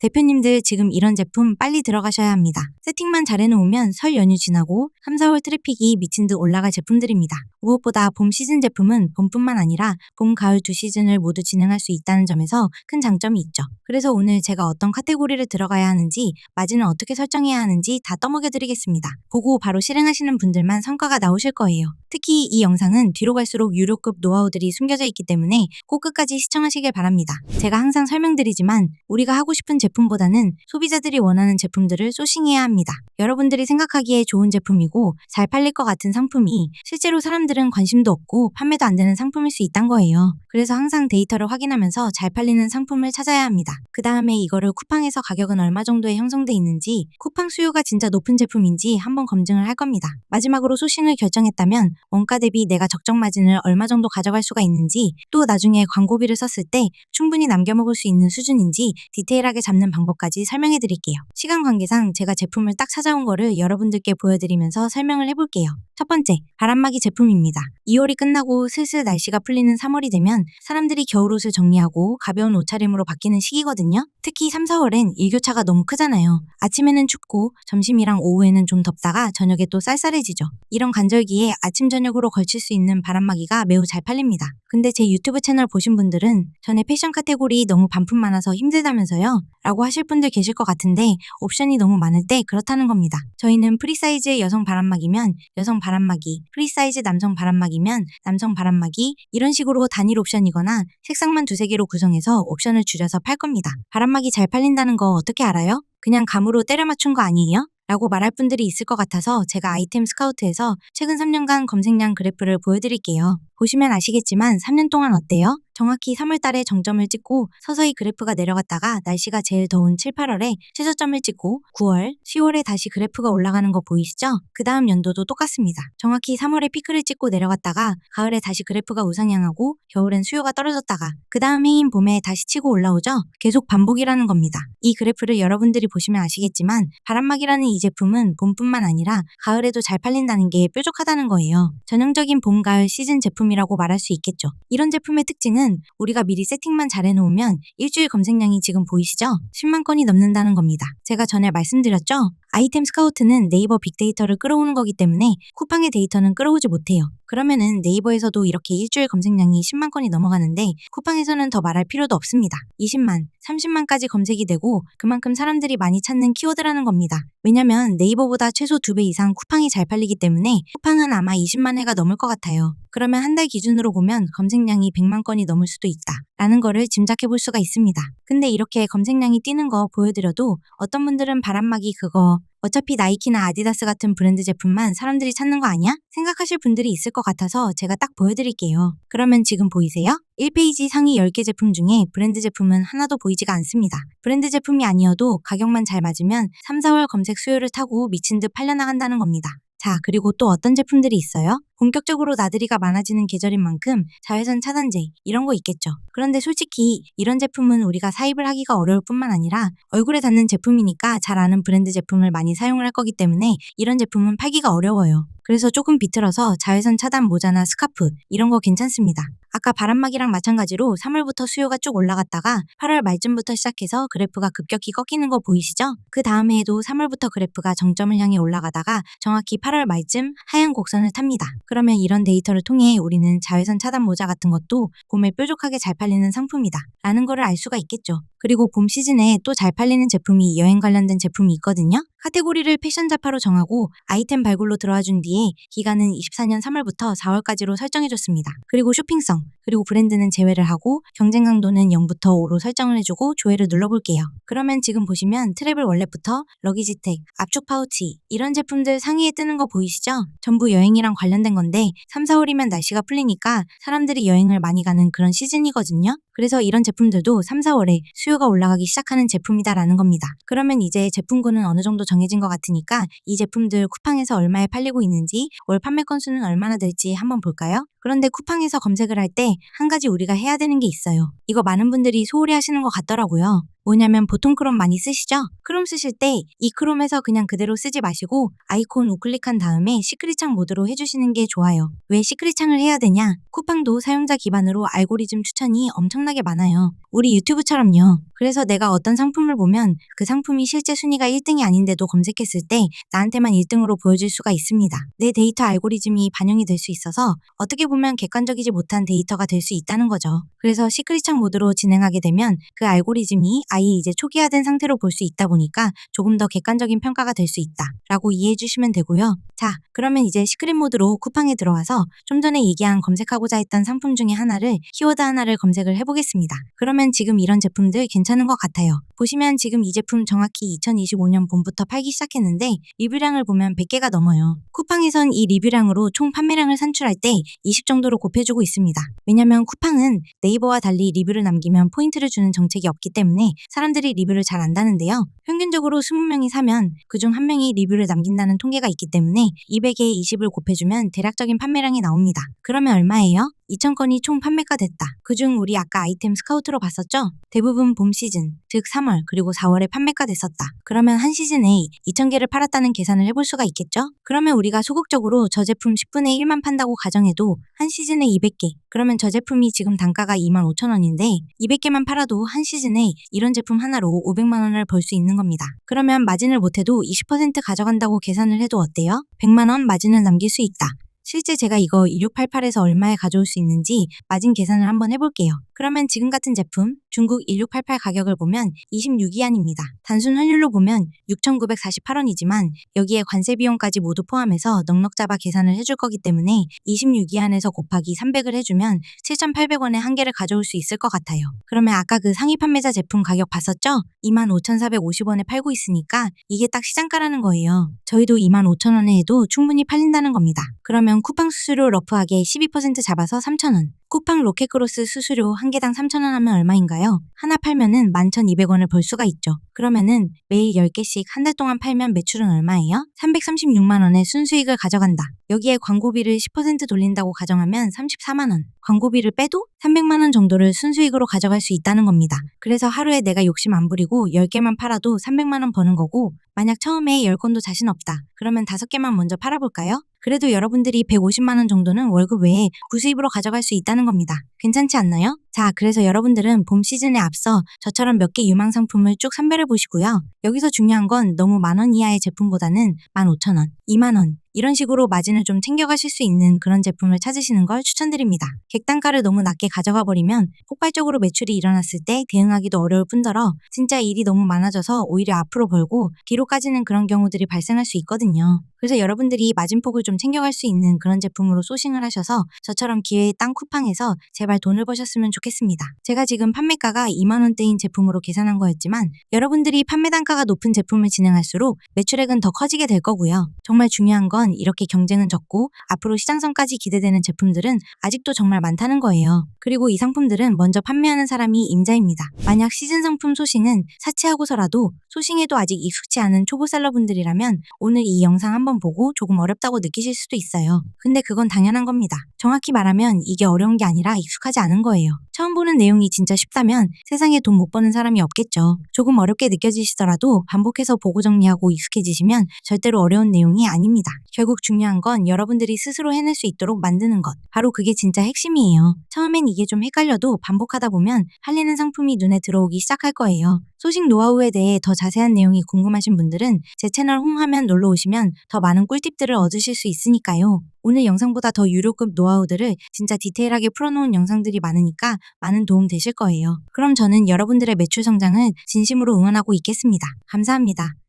대표님들 지금 이런 제품 빨리 들어가셔야 합니다. 세팅만 잘해놓으면 설 연휴 지나고 3, 4월 트래픽이 미친 듯 올라갈 제품들입니다. 무엇보다 봄 시즌 제품은 봄뿐만 아니라 봄, 가을 두 시즌을 모두 진행할 수 있다는 점에서 큰 장점이 있죠. 그래서 오늘 제가 어떤 카테고리를 들어가야 하는지, 마진을 어떻게 설정해야 하는지 다 떠먹여드리겠습니다. 보고 바로 실행하시는 분들만 성과가 나오실 거예요. 특히 이 영상은 뒤로 갈수록 유료급 노하우들이 숨겨져 있기 때문에 꼭 끝까지 시청하시길 바랍니다. 제가 항상 설명드리지만 우리가 하고 싶은 제품 보다는 소비자들이 원하는 제품들을 소싱해야 합니다. 여러분들이 생각하기에 좋은 제품이고 잘 팔릴 것 같은 상품이 실제로 사람들은 관심도 없고 판매도 안 되는 상품일 수 있단 거예요. 그래서 항상 데이터를 확인하면서 잘 팔리는 상품을 찾아야 합니다. 그 다음에 이거를 쿠팡에서 가격은 얼마 정도에 형성돼 있는지 쿠팡 수요가 진짜 높은 제품인지 한번 검증을 할 겁니다. 마지막으로 소싱을 결정했다면 원가 대비 내가 적정 마진을 얼마 정도 가져갈 수가 있는지 또 나중에 광고비를 썼을 때 충분히 남겨먹을 수 있는 수준인지 디테일하게 잡는 방법까지 설명해 드릴게요. 시간 관계상 제가 제품을 딱 찾아온 거를 여러분들께 보여드리면서 설명을 해볼게요. 첫 번째, 바람막이 제품입니다. 2월이 끝나고 슬슬 날씨가 풀리는 3월이 되면 사람들이 겨울옷을 정리하고 가벼운 옷차림으로 바뀌는 시기거든요. 특히 3, 4월엔 일교차가 너무 크잖아요. 아침에는 춥고 점심이랑 오후에는 좀 덥다가 저녁에 또 쌀쌀해지죠. 이런 간절기에 아침 저녁으로 걸칠 수 있는 바람막이가 매우 잘 팔립니다. 근데 제 유튜브 채널 보신 분들은 전에 패션 카테고리 너무 반품 많아서 힘들다면서요? 라고 하실 분들 계실 것 같은데 옵션이 너무 많을 때 그렇다는 겁니다. 저희는 프리사이즈의 여성 바람막이면 여성 바람막이, 프리사이즈 남성 바람막이면 남성 바람막이 이런 식으로 단일 옵션이거나 색상만 두세 개로 구성해서 옵션을 줄여서 팔 겁니다. 바람막이 잘 팔린다는 거 어떻게 알아요? 그냥 감으로 때려 맞춘 거 아니에요? 라고 말할 분들이 있을 것 같아서 제가 아이템 스카우트에서 최근 3년간 검색량 그래프를 보여드릴게요. 보시면 아시겠지만 3년 동안 어때요? 정확히 3월 달에 정점을 찍고 서서히 그래프가 내려갔다가 날씨가 제일 더운 7, 8월에 최저점을 찍고 9월, 10월에 다시 그래프가 올라가는 거 보이시죠? 그 다음 연도도 똑같습니다. 정확히 3월에 피크를 찍고 내려갔다가 가을에 다시 그래프가 우상향하고 겨울엔 수요가 떨어졌다가 그 다음 해인 봄에 다시 치고 올라오죠? 계속 반복이라는 겁니다. 이 그래프를 여러분들이 보시면 아시겠지만 바람막이라는 이 제품은 봄뿐만 아니라 가을에도 잘 팔린다는 게 뾰족하다는 거예요. 전형적인 봄, 가을 시즌 제품이라고 말할 수 있겠죠. 이런 제품의 특징은 우리가 미리 세팅만 잘 해놓으면 일주일 검색량이 지금 보이시죠? 10만 건이 넘는다는 겁니다. 제가 전에 말씀드렸죠? 아이템 스카우트는 네이버 빅데이터를 끌어오는 거기 때문에 쿠팡의 데이터는 끌어오지 못해요. 그러면은 네이버에서도 이렇게 일주일 검색량이 10만 건이 넘어가는데 쿠팡에서는 더 말할 필요도 없습니다. 20만, 30만까지 검색이 되고 그만큼 사람들이 많이 찾는 키워드라는 겁니다. 왜냐면 네이버보다 최소 2배 이상 쿠팡이 잘 팔리기 때문에 쿠팡은 아마 20만 회가 넘을 것 같아요. 그러면 한 달 기준으로 보면 검색량이 100만 건이 넘을 수도 있다. 라는 거를 짐작해 볼 수가 있습니다. 근데 이렇게 검색량이 뛰는 거 보여드려도 어떤 분들은 바람막이 그거 어차피 나이키나 아디다스 같은 브랜드 제품만 사람들이 찾는 거 아니야? 생각하실 분들이 있을 것 같아서 제가 딱 보여드릴게요. 그러면 지금 보이세요? 1페이지 상위 10개 제품 중에 브랜드 제품은 하나도 보이지가 않습니다. 브랜드 제품이 아니어도 가격만 잘 맞으면 3, 4월 검색 수요를 타고 미친 듯 팔려나간다는 겁니다. 자, 그리고 또 어떤 제품들이 있어요? 본격적으로 나들이가 많아지는 계절인 만큼 자외선 차단제 이런 거 있겠죠. 그런데 솔직히 이런 제품은 우리가 사입을 하기가 어려울 뿐만 아니라 얼굴에 닿는 제품이니까 잘 아는 브랜드 제품을 많이 사용을 할 거기 때문에 이런 제품은 팔기가 어려워요. 그래서 조금 비틀어서 자외선 차단 모자나 스카프 이런 거 괜찮습니다. 아까 바람막이랑 마찬가지로 3월부터 수요가 쭉 올라갔다가 8월 말쯤부터 시작해서 그래프가 급격히 꺾이는 거 보이시죠? 그 다음 해에도 3월부터 그래프가 정점을 향해 올라가다가 정확히 8월 말쯤 하얀 곡선을 탑니다. 그러면 이런 데이터를 통해 우리는 자외선 차단 모자 같은 것도 봄에 뾰족하게 잘 팔리는 상품이다. 라는 거를 알 수가 있겠죠. 그리고 봄 시즌에 또 잘 팔리는 제품이 여행 관련된 제품이 있거든요. 카테고리를 패션 자파로 정하고 아이템 발굴로 들어와 준 뒤에 기간은 24년 3월부터 4월까지로 설정해 줬습니다. 그리고 쇼핑성, 그리고 브랜드는 제외를 하고 경쟁 강도는 0부터 5로 설정을 해주고 조회를 눌러볼게요. 그러면 지금 보시면 트래블 월렛부터 러기지텍, 압축 파우치 이런 제품들 상위에 뜨는 거 보이시죠? 전부 여행이랑 관련된 건데 3, 4월이면 날씨가 풀리니까 사람들이 여행을 많이 가는 그런 시즌이거든요. 그래서 이런 제품들도 3, 4월에 수요 가 올라가기 시작하는 제품이다라는 겁니다. 그러면 이제 제품군은 어느 정도 정해진 것 같으니까 이 제품들 쿠팡에서 얼마에 팔리고 있는지 월 판매 건수는 얼마나 될지 한번 볼까요? 그런데 쿠팡에서 검색을 할 때 한 가지 우리가 해야 되는 게 있어요. 이거 많은 분들이 소홀히 하시는 것 같더라고요. 뭐냐면 보통 크롬 많이 쓰시죠? 크롬 쓰실 때 이 크롬에서 그냥 그대로 쓰지 마시고 아이콘 우클릭한 다음에 시크릿 창 모드로 해주시는 게 좋아요. 왜 시크릿 창을 해야 되냐? 쿠팡도 사용자 기반으로 알고리즘 추천이 엄청나게 많아요. 우리 유튜브처럼요. 그래서 내가 어떤 상품을 보면 그 상품이 실제 순위가 1등이 아닌데도 검색했을 때 나한테만 1등으로 보여줄 수가 있습니다. 내 데이터 알고리즘이 반영이 될 수 있어서 어떻게 보면 객관적이지 못한 데이터가 될 수 있다는 거죠. 그래서 시크릿 창 모드로 진행하게 되면 그 알고리즘이 아예 이제 초기화된 상태로 볼 수 있다 보니까 조금 더 객관적인 평가가 될 수 있다. 라고 이해해 주시면 되고요. 자, 그러면 이제 시크릿 모드로 쿠팡에 들어와서 좀 전에 얘기한 검색하고자 했던 상품 중에 하나를 키워드 하나를 검색을 해보겠습니다. 그러면 지금 이런 제품들 괜찮은 것 같아요. 보시면 지금 이 제품 정확히 2025년 봄부터 팔기 시작했는데 리뷰량을 보면 100개가 넘어요. 쿠팡에선 이 리뷰량으로 총 판매량을 산출할 때 20 정도로 곱해주고 있습니다. 왜냐면 쿠팡은 네이버와 달리 리뷰를 남기면 포인트를 주는 정책이 없기 때문에 사람들이 리뷰를 잘 안다는데요. 평균적으로 20명이 사면 그중 한 명이 리뷰를 남긴다는 통계가 있기 때문에 200에 20을 곱해주면 대략적인 판매량이 나옵니다. 그러면 얼마예요? 2,000건이 총 판매가 됐다. 그중 우리 아까 아이템 스카우트로 봤었죠? 대부분 봄 시즌, 즉 3월 그리고 4월에 판매가 됐었다. 그러면 한 시즌에 2,000개를 팔았다는 계산을 해볼 수가 있겠죠? 그러면 우리가 소극적으로 저 제품 10분의 1만 판다고 가정해도 한 시즌에 200개. 그러면 저 제품이 지금 단가가 25,000원인데 200개만 팔아도 한 시즌에 이런 제품 하나로 500만 원을 벌 수 있는 겁니다. 그러면 마진을 못해도 20% 가져간다고 계산을 해도 어때요? 100만 원 마진을 남길 수 있다. 실제 제가 이거 2688에서 얼마에 가져올 수 있는지 마진 계산을 한번 해볼게요. 그러면 지금 같은 제품 중국 1688 가격을 보면 26위안입니다. 단순 환율로 보면 6,948원이지만 여기에 관세 비용까지 모두 포함해서 넉넉 잡아 계산을 해줄 거기 때문에 26위안에서 곱하기 300을 해주면 7,800원에 한 개를 가져올 수 있을 것 같아요. 그러면 아까 그 상위 판매자 제품 가격 봤었죠? 25,450원에 팔고 있으니까 이게 딱 시장가라는 거예요. 저희도 25,000원에 해도 충분히 팔린다는 겁니다. 그러면 쿠팡 수수료 러프하게 12% 잡아서 3,000원. 쿠팡 로켓크로스 수수료 한 개당 3,000원 하면 얼마인가요? 하나 팔면은 11,200원을 벌 수가 있죠. 그러면은 매일 10개씩 한 달 동안 팔면 매출은 얼마예요? 336만원의 순수익을 가져간다. 여기에 광고비를 10% 돌린다고 가정하면 34만원. 광고비를 빼도 300만원 정도를 순수익으로 가져갈 수 있다는 겁니다. 그래서 하루에 내가 욕심 안 부리고 10개만 팔아도 300만원 버는 거고 만약 처음에 10건도 자신 없다. 그러면 5개만 먼저 팔아볼까요? 그래도 여러분들이 150만원 정도는 월급 외에 구수입으로 가져갈 수 있다는 겁니다. 괜찮지 않나요? 자, 그래서 여러분들은 봄 시즌에 앞서 저처럼 몇 개 유망 상품을 쭉 선별해 보시고요. 여기서 중요한 건 너무 만 원 이하의 제품보다는 15,000원, 2만원, 이런 식으로 마진을 좀 챙겨가실 수 있는 그런 제품을 찾으시는 걸 추천드립니다. 객단가를 너무 낮게 가져가 버리면 폭발적으로 매출이 일어났을 때 대응하기도 어려울 뿐더러 진짜 일이 너무 많아져서 오히려 앞으로 벌고 뒤로 까지는 그런 경우들이 발생할 수 있거든요. 그래서 여러분들이 마진폭을 좀 챙겨갈 수 있는 그런 제품으로 소싱을 하셔서 저처럼 기회의 땅 쿠팡에서 제발 돈을 버셨으면 좋겠습니다. 제가 지금 판매가가 2만원대인 제품으로 계산한 거였지만 여러분들이 판매 단가가 높은 제품을 진행할수록 매출액은 더 커지게 될 거고요. 정말 중요한 건 이렇게 경쟁은 적고 앞으로 시장성까지 기대되는 제품들은 아직도 정말 많다는 거예요. 그리고 이 상품들은 먼저 판매하는 사람이 임자입니다. 만약 시즌 상품 소싱은 사치하고서라도 소싱에도 아직 익숙치 않은 초보 셀러분들이라면 오늘 이 영상 한번 보고 조금 어렵다고 느끼실 수도 있어요. 근데 그건 당연한 겁니다. 정확히 말하면 이게 어려운 게 아니라 익숙하지 않은 거예요. 처음 보는 내용이 진짜 쉽다면 세상에 돈 못 버는 사람이 없겠죠. 조금 어렵게 느껴지시더라도 반복해서 보고 정리하고 익숙해지시면 절대로 어려운 내용이 아닙니다. 결국 중요한 건 여러분들이 스스로 해낼 수 있도록 만드는 것. 바로 그게 진짜 핵심이에요. 처음엔 이게 좀 헷갈려도 반복하다 보면 팔리는 상품이 눈에 들어오기 시작할 거예요. 소식 노하우에 대해 더 자세한 내용이 궁금하신 분들은 제 채널 홈화면 놀러 오시면 더 많은 꿀팁들을 얻으실 수 있으니까요. 오늘 영상보다 더 유료급 노하우들을 진짜 디테일하게 풀어놓은 영상들이 많으니까 많은 도움 되실 거예요. 그럼 저는 여러분들의 매출 성장을 진심으로 응원하고 있겠습니다. 감사합니다.